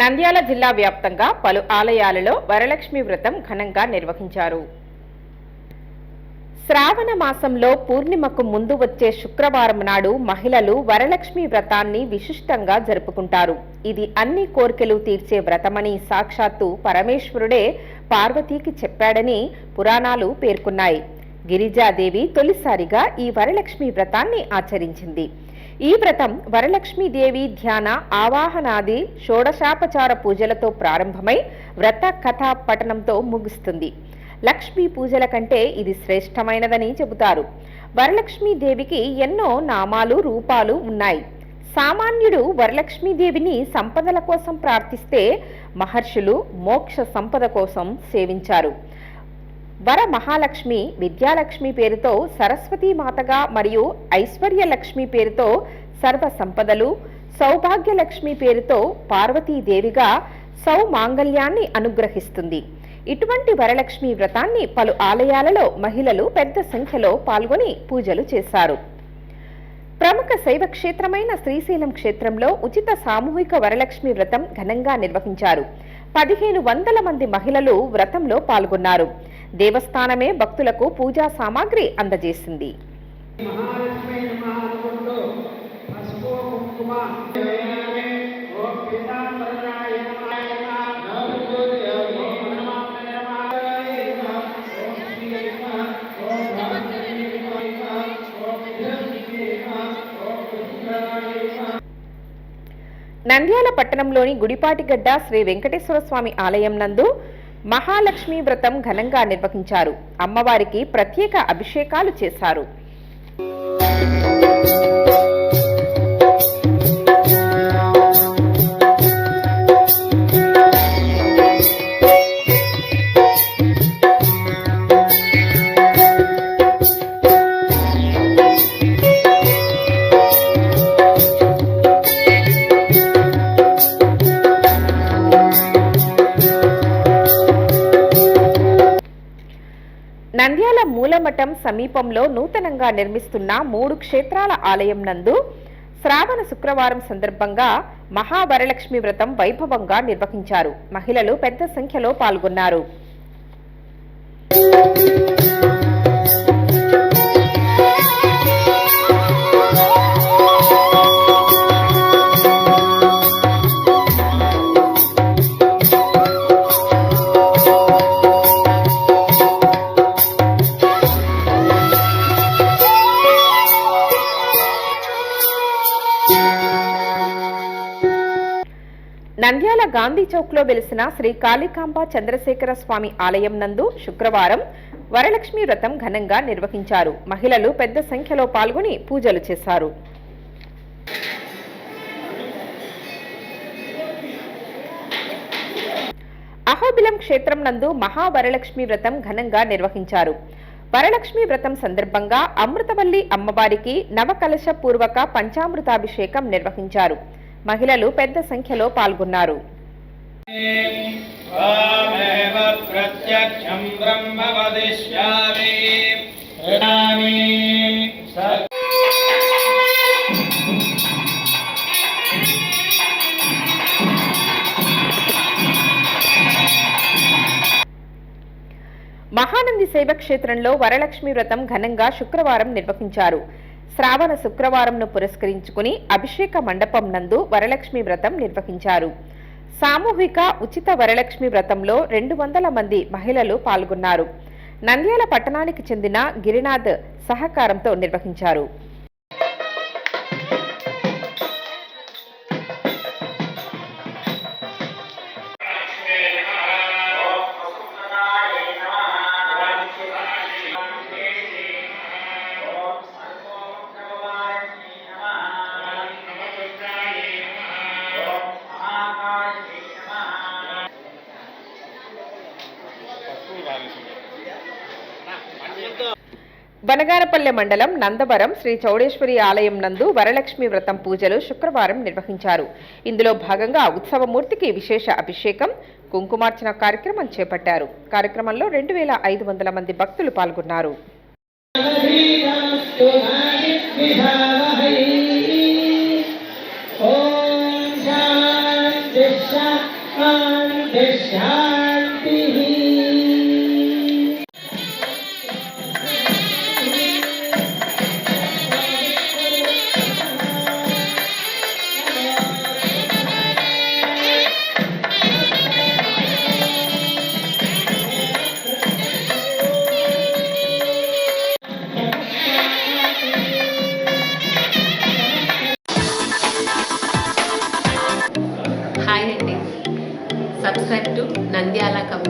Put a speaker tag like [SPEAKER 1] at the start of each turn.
[SPEAKER 1] నంద్యాల జిల్లా వ్యాప్తంగా పలు ఆలయాలలో వరలక్ష్మి వ్రతం ఘనంగా నిర్వహించారు. శ్రావణ మాసంలో పూర్ణిమకు ముందు వచ్చే శుక్రవారం నాడు మహిళలు వరలక్ష్మి వ్రతాన్ని విశిష్టంగా జరుపుకుంటారు. ఇది అన్ని కోరికలు తీర్చే వ్రతమని సాక్షాత్తు పరమేశ్వరుడే పార్వతీకి చెప్పాడని పురాణాలు పేర్కొన్నాయి. గిరిజాదేవి తొలిసారిగా ఈ వరలక్ష్మి వ్రతాన్ని ఆచరించింది. ఈ వ్రతం వరలక్ష్మీదేవి ధ్యాన ఆవాహనాది షోడశాపచార పూజలతో ప్రారంభమై వ్రత కథా పఠనంతో ముగుస్తుంది. లక్ష్మీ పూజల కంటే ఇది శ్రేష్టమైనదని చెబుతారు. వరలక్ష్మీదేవికి ఎన్నో నామాలు రూపాలు ఉన్నాయి. సామాన్యుడు వరలక్ష్మీదేవిని సంపదల కోసం ప్రార్థిస్తే మహర్షులు మోక్ష సంపద కోసం సేవించారు. వర మహాలక్ష్మి విద్యాలక్ష్మి పేరుతో సరస్వతీ మాతగా మరియు ఐశ్వర్యలక్ష్మి పేరుతో సర్వ సంపదలు సౌభాగ్యలక్ష్మి పేరుతో పార్వతీదేవిగా సౌమాంగల్యాన్ని అనుగ్రహిస్తుంది. ఇటువంటి వరలక్ష్మి వ్రతాన్ని పలు ఆలయాలలో మహిళలు పెద్ద సంఖ్యలో పాల్గొని పూజలు చేశారు. ప్రముఖ శైవ క్షేత్రమైన శ్రీశైలం క్షేత్రంలో ఉచిత సామూహిక వరలక్ష్మి వ్రతం ఘనంగా నిర్వహించారు. పదిహేను వందల మంది మహిళలు వ్రతంలో పాల్గొన్నారు. దేవస్థానమే భక్తులకు పూజా సామాగ్రి అందజేసింది. నంద్యాల పట్టణంలోని గుడిపాటిగడ్డ శ్రీ వెంకటేశ్వర స్వామి ఆలయం నందు మహాలక్ష్మి వ్రతం ఘనంగా నిర్వహించారు. అమ్మవారికి ప్రత్యేక అభిషేకాలు చేశారు. మఠం సమీపంలో నూతనంగా నిర్మిస్తున్న మూడు క్షేత్రాల ఆలయం నందు శ్రావణ శుక్రవారం సందర్భంగా మహావరలక్ష్మి వ్రతం వైభవంగా నిర్వహించారు. మహిళలు పెద్ద సంఖ్యలో పాల్గొన్నారు. నంద్యాల గాంధీ చౌక్లో వెలిసిన శ్రీ కాళికాంబ చంద్రశేఖర స్వామి ఆలయం నందు శుక్రవారం వరలక్ష్మి వ్రతం ఘనంగా నిర్వహించారు. మహిళలు పెద్ద సంఖ్యలో పాల్గొని పూజలు చేశారు. అహోబిలం క్షేత్రం నందు మహావరలక్ష్మి వ్రతం ఘనంగా నిర్వహించారు. వరలక్ష్మి వ్రతం సందర్భంగా అమృతవల్లి అమ్మవారికి నవకలశ పూర్వక పంచామృతాభిషేకం నిర్వహించారు. మహిళలు పెద్ద సంఖ్యలో పాల్గొన్నారు. మహానంది సేవ క్షేత్రంలో వరలక్ష్మి వ్రతం ఘనంగా శుక్రవారం నిర్వహించారు. శ్రావణ శుక్రవారంను పురస్కరించుకుని అభిషేక మండపం నందు వరలక్ష్మి వ్రతం నిర్వహించారు. సామూహిక ఉచిత వరలక్ష్మి వ్రతంలో రెండు వందల మంది మహిళలు పాల్గొన్నారు. నంద్యాల పట్టణానికి చెందిన గిరినాథ్ సహకారంతో నిర్వహించారు. బనగారపల్లె మండలం నందవరం శ్రీ చౌడేశ్వరి ఆలయం నందు వరలక్ష్మి వ్రతం పూజలు శుక్రవారం నిర్వహించారు. ఇందులో భాగంగా ఉత్సవమూర్తికి విశేష అభిషేకం కుంకుమార్చన కార్యక్రమం చేపట్టారు. కార్యక్రమంలో రెండు వేల ఐదు వందల మంది భక్తులు పాల్గొన్నారు.
[SPEAKER 2] శాంతి
[SPEAKER 3] నంద్యాల కమిటీ